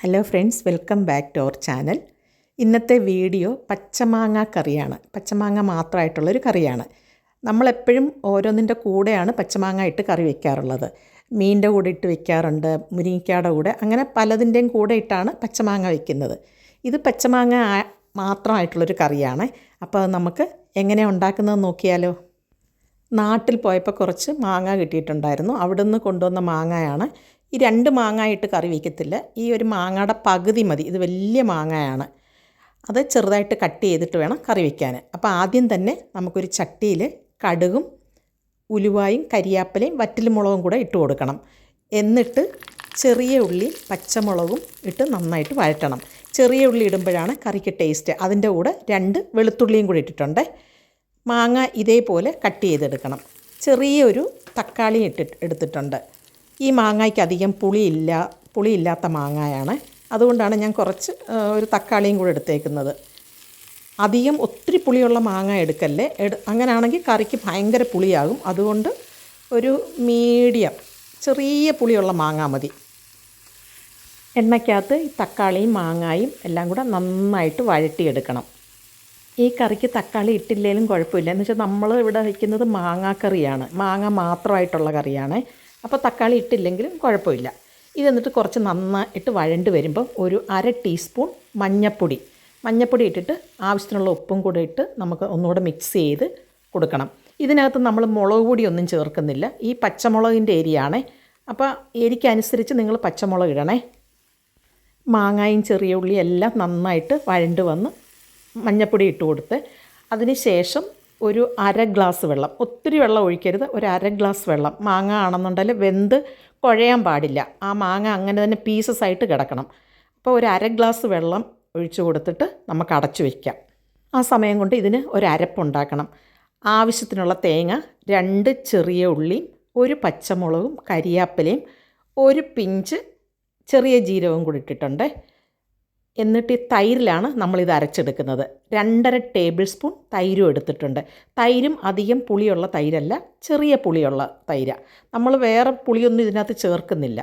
Hello friends welcome back to our channel ഇന്നത്തെ video പച്ചമാങ്ങ കറിയാണ്. പച്ചമാങ്ങ മാത്രമായിട്ടുള്ളൊരു കറിയാണ്. നമ്മളെപ്പോഴും ഓരോന്നിന്റെ കൂടെയാണ് പച്ചമാങ്ങ ഇട്ട് കറി വയ്ക്കാറുള്ളത് മീനിന്റെ കൂടെ ഇട്ട് വയ്ക്കാറുണ്ട് മുരിങ്ങയ്ക്കയുടെ കൂടെ അങ്ങനെ പലതിന്റെയും കൂടെ ഇട്ടാണ് പച്ചമാങ്ങ വയ്ക്കുന്നത് ഇത് പച്ചമാങ്ങ മാത്രമായിട്ടുള്ളൊരു കറിയാണ്. അപ്പോൾ നമുക്ക് എങ്ങനെ ഉണ്ടാക്കുന്നത് നോക്കിയാലോ? നാട്ടിൽ പോയപ്പോൾ കുറച്ച് മാങ്ങ കിട്ടിയിട്ടുണ്ടായിരുന്നു. അവിടെ നിന്ന് കൊണ്ടുവന്ന മാങ്ങയാണ് ഈ രണ്ട് മാങ്ങായിട്ട് കറി വയ്ക്കത്തില്ല. ഈ ഒരു മാങ്ങയുടെ പകുതി മതി. ഇത് വലിയ മാങ്ങയാണ്. അത് ചെറുതായിട്ട് കട്ട് ചെയ്തിട്ട് വേണം കറി വയ്ക്കാൻ. അപ്പോൾ ആദ്യം തന്നെ നമുക്കൊരു ചട്ടിയിൽ കടുകും ഉലുവായും കരിയാപ്പലയും വറ്റൽമുളകും കൂടെ ഇട്ട് കൊടുക്കണം. എന്നിട്ട് ചെറിയ ഉള്ളി പച്ചമുളകും ഇട്ട് നന്നായിട്ട് വഴറ്റണം. ചെറിയ ഉള്ളി ഇടുമ്പോഴാണ് കറിക്ക് ടേസ്റ്റ്. അതിന്റെ കൂടെ രണ്ട് വെളുത്തുള്ളിയും കൂടി ഇട്ടിട്ടുണ്ട്. മാങ്ങ ഇതേപോലെ കട്ട് ചെയ്തെടുക്കണം. ചെറിയൊരു തക്കാളി ഇട്ടിട്ട് എടുത്തിട്ടുണ്ട്. ഈ മാങ്ങയ്ക്ക് അധികം പുളിയില്ല പുളിയില്ലാത്ത മാങ്ങയാണ്. അതുകൊണ്ടാണ് ഞാൻ കുറച്ച് ഒരു തക്കാളിയും കൂടെ എടുത്തേക്കുന്നത്. അധികം ഒത്തിരി പുളിയുള്ള മാങ്ങ എടുക്കല്ലേ? എടു അങ്ങനെയാണെങ്കിൽ കറിക്ക് ഭയങ്കര പുളിയാകും. അതുകൊണ്ട് ഒരു മീഡിയം ചെറിയ പുളിയുള്ള മാങ്ങ മതി. എണ്ണയ്ക്കകത്ത് ഈ തക്കാളിയും മാങ്ങായും എല്ലാം കൂടെ നന്നായിട്ട് വഴട്ടിയെടുക്കണം ഈ കറിക്ക് തക്കാളി ഇട്ടില്ലെങ്കിലും കുഴപ്പമില്ല. എന്ന് വെച്ചാൽ നമ്മൾ ഇവിടെ വയ്ക്കുന്നത് മാങ്ങാക്കറിയാണ്. മാങ്ങ മാത്രമായിട്ടുള്ള കറിയാണ്. അപ്പോൾ തക്കാളി ഇട്ടില്ലെങ്കിലും കുഴപ്പമില്ല. ഇതെന്നിട്ട് കുറച്ച് നന്നായിട്ട് വഴണ്ട് വരുമ്പം ഒരു അര ടീസ്പൂൺ മഞ്ഞപ്പൊടി. മഞ്ഞപ്പൊടി ഇട്ടിട്ട് ആവശ്യത്തിനുള്ള ഉപ്പും കൂടെ ഇട്ട് നമുക്ക് ഒന്നുകൂടെ മിക്സ് ചെയ്ത് കൊടുക്കണം. ഇതിനകത്ത് നമ്മൾ മുളക് പൊടി ഒന്നും ചേർക്കുന്നില്ല. ഈ പച്ചമുളകിന്റെ എരിയാണേ അപ്പോൾ എരിക്കനുസരിച്ച് നിങ്ങൾ പച്ചമുളക് ഇടണേ. മാങ്ങായും ചെറിയ ഉള്ളിയും എല്ലാം നന്നായിട്ട് വഴണ്ട് വന്ന് മഞ്ഞപ്പൊടി ഇട്ട് കൊടുത്ത്. അതിന് ശേഷം ഒരു അര ഗ്ലാസ് വെള്ളം. ഒത്തിരി വെള്ളം ഒഴിക്കരുത്. ഒരു അര ഗ്ലാസ് വെള്ളം. മാങ്ങ ആണെന്നുണ്ടെങ്കിൽ വെന്ത് കുഴയാൻ പാടില്ല. ആ മാങ്ങ അങ്ങനെ തന്നെ പീസസ് ആയിട്ട് കിടക്കണം. അപ്പോൾ ഒരു അര ഗ്ലാസ് വെള്ളം ഒഴിച്ചു കൊടുത്തിട്ട് നമുക്ക് അടച്ചു വയ്ക്കാം ആ സമയം കൊണ്ട് ഇതിന് ഒരു അരപ്പുണ്ടാക്കണം. ആവശ്യത്തിനുള്ള തേങ്ങ രണ്ട് ചെറിയ ഉള്ളിയും ഒരു പച്ചമുളകും കരിയാപ്പലയും ഒരു പിഞ്ച് ചെറിയ ജീരകവും കൂടി ഇട്ടിട്ടുണ്ട്. എന്നിട്ട് ഈ തൈരിലാണ് നമ്മളിത് അരച്ചെടുക്കുന്നത്. രണ്ടര ടേബിൾ സ്പൂൺ തൈരും എടുത്തിട്ടുണ്ട്. തൈരും അധികം പുളിയുള്ള തൈരല്ല ചെറിയ പുളിയുള്ള തൈര. നമ്മൾ വേറെ പുളിയൊന്നും ഇതിനകത്ത് ചേർക്കുന്നില്ല.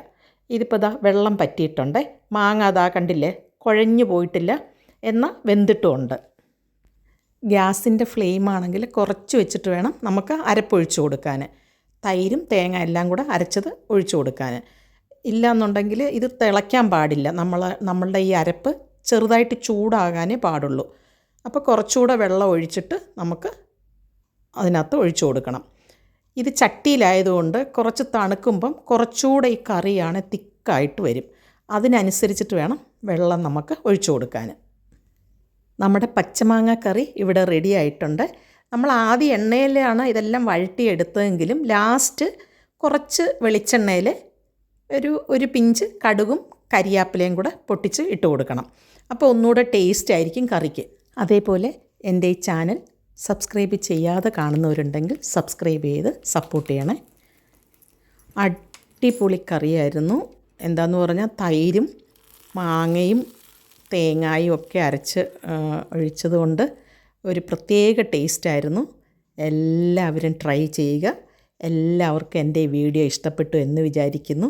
ഇതിപ്പോൾ ഇതാ വെള്ളം പറ്റിയിട്ടുണ്ട്. മാങ്ങ അതാ കണ്ടില്ലേ കുഴഞ്ഞു പോയിട്ടില്ല എന്നാൽ വെന്തിട്ടുമുണ്ട് ഗ്യാസിന്റെ ഫ്ലെയിം ആണെങ്കിൽ കുറച്ച് വെച്ചിട്ട് വേണം നമുക്ക് അരപ്പൊഴിച്ചു കൊടുക്കാൻ. തൈരും തേങ്ങ എല്ലാം കൂടെ അരച്ചത് ഒഴിച്ചു കൊടുക്കാൻ. ഇല്ലയെന്നുണ്ടെങ്കിൽ ഇത് തിളയ്ക്കാൻ പാടില്ല. നമ്മൾ നമ്മളുടെ ഈ അരപ്പ് ചെറുതായിട്ട് ചൂടാകാനേ പാടുള്ളൂ. അപ്പോൾ കുറച്ചുകൂടെ വെള്ളം ഒഴിച്ചിട്ട് നമുക്ക് അതിനകത്ത് ഒഴിച്ചു കൊടുക്കണം. ഇത് ചട്ടിയിലായതുകൊണ്ട് കുറച്ച് തണുക്കുമ്പം കുറച്ചുകൂടെ ഈ കറിയാണ് തിക്കായിട്ട് വരും. അതിനനുസരിച്ചിട്ട് വേണം വെള്ളം നമുക്ക് ഒഴിച്ചു കൊടുക്കാൻ നമ്മുടെ പച്ചമാങ്ങ കറി ഇവിടെ റെഡി ആയിട്ടുണ്ട്. നമ്മൾ ആദ്യ എണ്ണയിലാണ് ഇതെല്ലാം വഴട്ടിയെടുത്തതെങ്കിലും ലാസ്റ്റ് കുറച്ച് വെളിച്ചെണ്ണയിൽ ഒരു ഒരു പിഞ്ച് കടുകും കരിയാപ്പിലയും കൂടെ പൊട്ടിച്ച് ഇട്ട് കൊടുക്കണം. അപ്പോൾ ഒന്നുകൂടെ ടേസ്റ്റ് ആയിരിക്കും കറിക്ക്. അതേപോലെ എന്റെ ഈ ചാനൽ സബ്സ്ക്രൈബ് ചെയ്യാതെ കാണുന്നവരുണ്ടെങ്കിൽ സബ്സ്ക്രൈബ് ചെയ്ത് സപ്പോർട്ട് ചെയ്യണേ. അടിപൊളി കറിയായിരുന്നു. എന്താന്ന് പറഞ്ഞാൽ തൈരും മാങ്ങയും തേങ്ങായും ഒക്കെ അരച്ച് ഒഴിച്ചതുകൊണ്ട് ഒരു പ്രത്യേക ടേസ്റ്റായിരുന്നു എല്ലാവരും ട്രൈ ചെയ്യുക. എല്ലാവർക്കും എന്റെ വീഡിയോ ഇഷ്ടപ്പെട്ടു എന്ന് വിചാരിക്കുന്നു.